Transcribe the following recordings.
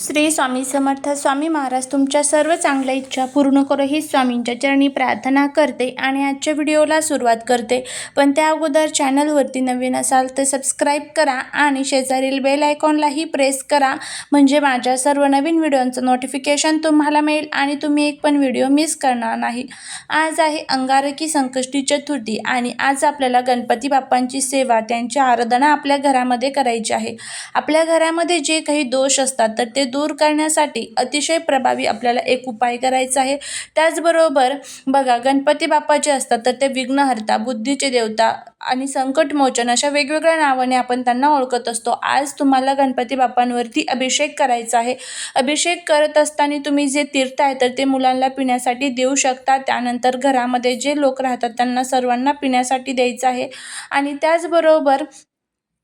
श्री स्वामी समर्थ स्वामी महाराज तुमच्या सर्व चांगल्या इच्छा पूर्ण करो ही स्वामींच्या चरणी प्रार्थना करते आणि आजच्या व्हिडिओला सुरुवात करते. पण त्या अगोदर चॅनलवरती नवीन असाल तर सबस्क्राईब करा आणि शेजारील बेल आयकॉनलाही प्रेस करा. म्हणजे माझ्या सर्व नवीन व्हिडिओंचं नोटिफिकेशन तुम्हाला मिळेल आणि तुम्ही एक पण व्हिडिओ मिस करणार नाही. आज आहे अंगारकी संकष्टी चतुर्थी आणि आज आपल्याला गणपती बाप्पांची सेवा त्यांची आराधना आपल्या घरामध्ये करायची आहे. आपल्या घरामध्ये जे काही दोष असतात तर ते दूर करण्यासाठी अतिशय प्रभावी आपल्याला एक उपाय करायचा आहे. त्याचबरोबर बघा गणपती बाप्पा जे असतात तर ते विघ्नहर्ता बुद्धीचे देवता आणि संकटमोचन अशा वेगवेगळ्या नावाने आपण त्यांना ओळखत असतो. आज तुम्हाला गणपती बाप्पांवरती अभिषेक करायचा आहे. अभिषेक करत असताना तुम्ही जे तीर्थ आहे तर ते मुलांना पिण्यासाठी देऊ शकता. त्यानंतर घरामध्ये जे लोक राहतात त्यांना सर्वांना पिण्यासाठी द्यायचं आहे. आणि त्याचबरोबर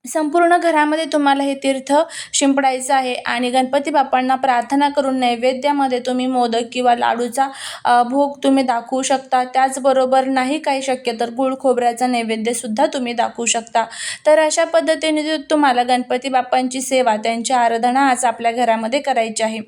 संपूर्ण घरामध्ये तुम्हाला हे तीर्थ शिंपडायचं आहे आणि गणपती बाप्पांना प्रार्थना करून नैवेद्यामध्ये तुम्ही मोदक किंवा लाडूचा भोग तुम्ही दाखवू शकता. त्याचबरोबर नाही काही शक्य तर गुळ खोबऱ्याचा नैवेद्यसुद्धा तुम्ही दाखवू शकता. तर अशा पद्धतीने तुम्हाला गणपती बाप्पांची सेवा त्यांची आराधना आज आपल्या घरामध्ये करायची आहे.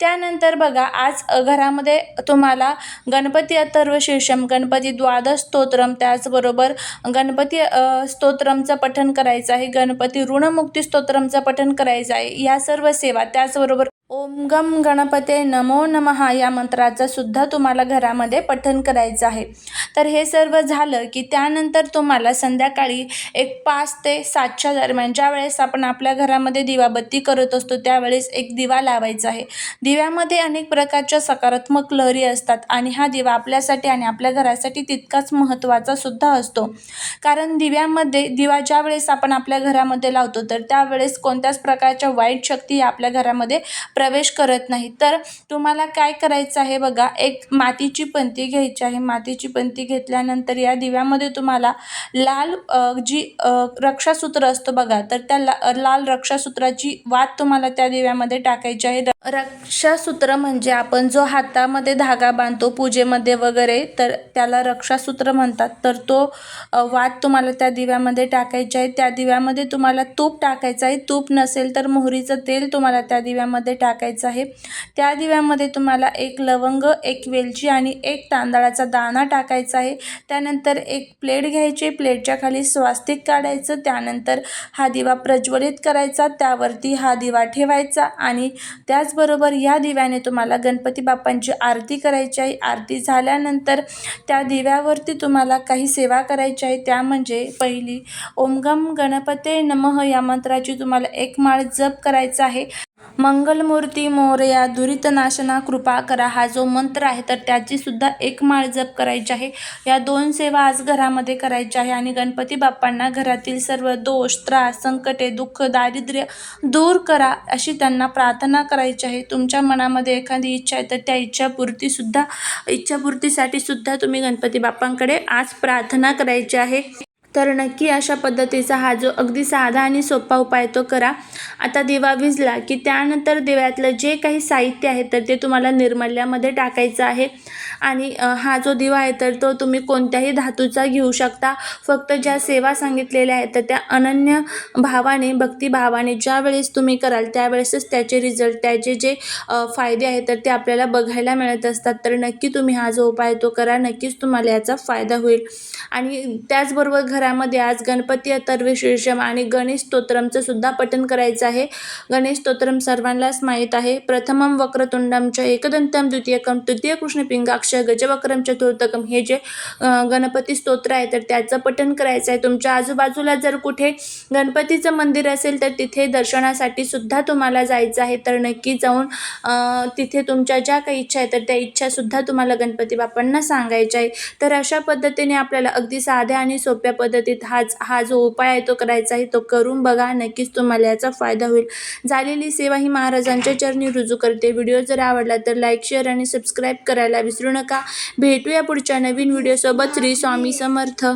त्यानंतर बघा आज घरामध्ये तुम्हाला गणपती अथर्व शीर्षम गणपती द्वादश स्तोत्रम त्याचबरोबर गणपती स्तोत्रमचं पठण करायचं आहे. गणपती ऋणमुक्ती स्तोत्रमचं पठण करायचं आहे. या सर्व सेवा त्याचबरोबर ओम गम गणपते नमो नमः या मंत्राचं सुद्धा तुम्हाला घरामध्ये पठण करायचं आहे. तर हे सर्व झालं की त्यानंतर तुम्हाला संध्याकाळी एक पाच ते सातच्या दरम्यान ज्या वेळेस आपण आपल्या घरामध्ये दिवाबत्ती करत असतो त्यावेळेस एक दिवा लावायचा आहे. दिव्यामध्ये अनेक प्रकारच्या सकारात्मक लहरी असतात आणि हा दिवा आपल्यासाठी आणि आपल्या घरासाठी तितकाच महत्त्वाचा सुद्धा असतो. कारण दिव्यामध्ये दिवा ज्या वेळेस आपण आपल्या घरामध्ये लावतो तर त्यावेळेस कोणत्याच प्रकारच्या वाईट शक्ती आपल्या घरामध्ये प्रवेश करत नाही. तर तुम्हाला काय करायचं आहे बघा एक मातीची पंती घ्यायची आहे. मातीची पंती घेतल्यानंतर या दिव्यामध्ये तुम्हाला लाल जी रक्षासूत्र असतं बघा तर त्या ला लाल रक्षासूत्राची वात तुम्हाला त्या दिव्यामध्ये टाकायची आहे. रक्षासूत्र म्हणजे आपण जो हातामध्ये धागा बांधतो पूजेमध्ये वगैरे तर त्याला रक्षासूत्र म्हणतात. तर तो वाद वात तुम्हाला त्या दिव्यामध्ये टाकायचा आहे. त्या दिव्यामध्ये तुम्हाला तूप टाकायचं आहे. तूप नसेल तर मोहरीचं तेल तुम्हाला त्या दिव्यामध्ये टाकायचं आहे. त्या दिव्यामध्ये तुम्हाला एक लवंग एक वेलची आणि एक तांदळाचा दाणा टाकायचा आहे. त्यानंतर एक प्लेट घ्यायची प्लेटच्या खाली स्वास्तिक काढायचं. त्यानंतर हा दिवा प्रज्वलित करायचा. त्यावरती हा दिवा ठेवायचा आणि त्याच त्याचबरोबर या दिव्याने तुम्हाला गणपती बाप्पांची आरती करायची आहे. आरती झाल्यानंतर त्या दिव्यावरती तुम्हाला काही सेवा करायची आहे. त्या म्हणजे पहिली ओमगम गणपते नमः या मंत्राची तुम्हाला एक माळ जप करायचा आहे. मंगलमूर्ती मोरया दुरितनाशना कृपा करा हा जो मंत्र आहे तर त्याची सुद्धा एक माळ जप करायची आहे. या दोन सेवा आज घरामध्ये करायच्या आहे आणि गणपती बाप्पांना घरातील सर्व दोष त्रास संकटे दुःख दारिद्र्य दूर करा अशी त्यांना प्रार्थना करायची आहे. तुमच्या मनामध्ये एखादी इच्छा आहे तर त्या इच्छापूर्तीसुद्धा इच्छापूर्तीसाठी सुद्धा तुम्ही गणपती बाप्पांकडे आज प्रार्थना करायची आहे. तर नक्की अशा पद्धतीचा हा जो अगदी साधा आणि सोपा उपाय तो करा. आता दिवा विजला की त्यानंतर दिव्यातलं जे काही साहित्य आहे तर ते तुम्हाला निर्मल्यामध्ये टाकायचं आहे. आणि हा जो दिवा आहे तर तो तुम्ही कोणत्याही धातूचा घेऊ शकता. फक्त ज्या सेवा सांगितलेल्या आहेत तर त्या अनन्य भावाने भक्तिभावाने ज्यावेळेस तुम्ही कराल त्यावेळेसच त्याचे रिझल्ट त्याचे जे फायदे आहेत तर ते आपल्याला बघायला मिळत असतात. तर नक्की तुम्ही हा जो उपाय तो करा. नक्कीच तुम्हाला याचा फायदा होईल. आणि त्याचबरोबर घरामध्ये आज गणपती अथर्व शीर्षम आणि गणेश स्तोत्रमचं सुद्धा पठण करायचं आहे. गणेश स्तोत्रम सर्वांनाच माहीत आहे. प्रथमम वक्रतुंडमच्या एकदंतम द्वितीयकम तृतीय कृष्णपिंगाक्ष गजवक्रम चतुर्थकम हे जे गणपती स्तोत्र आहे तर त्याचं पठण करायचं आहे. तुमच्या आजूबाजूला जर कुठे गणपतीचं मंदिर असेल तर तिथे दर्शनासाठी सुद्धा तुम्हाला जायचं आहे. तर नक्की जाऊन तिथे तुमच्या ज्या काही इच्छा आहेत तर त्या इच्छासुद्धा तुम्हाला गणपती बाप्पांना सांगायच्या आहे. तर अशा पद्धतीने आपल्याला अगदी साध्या आणि सोप्या पद्धतीत हाच हा जो उपाय आहे तो करायचा आहे तो करून बघा. नक्कीच तुम्हाला याचा फायदा होईल. झालेली सेवा ही महाराजांच्या चरणी रुजू करते. व्हिडिओ जर आवडला तर लाईक शेअर आणि सबस्क्राईब करायला विसरू नका. भेटूया पुढच्या नवीन व्हिडिओसोबत श्री स्वामी समर्थ.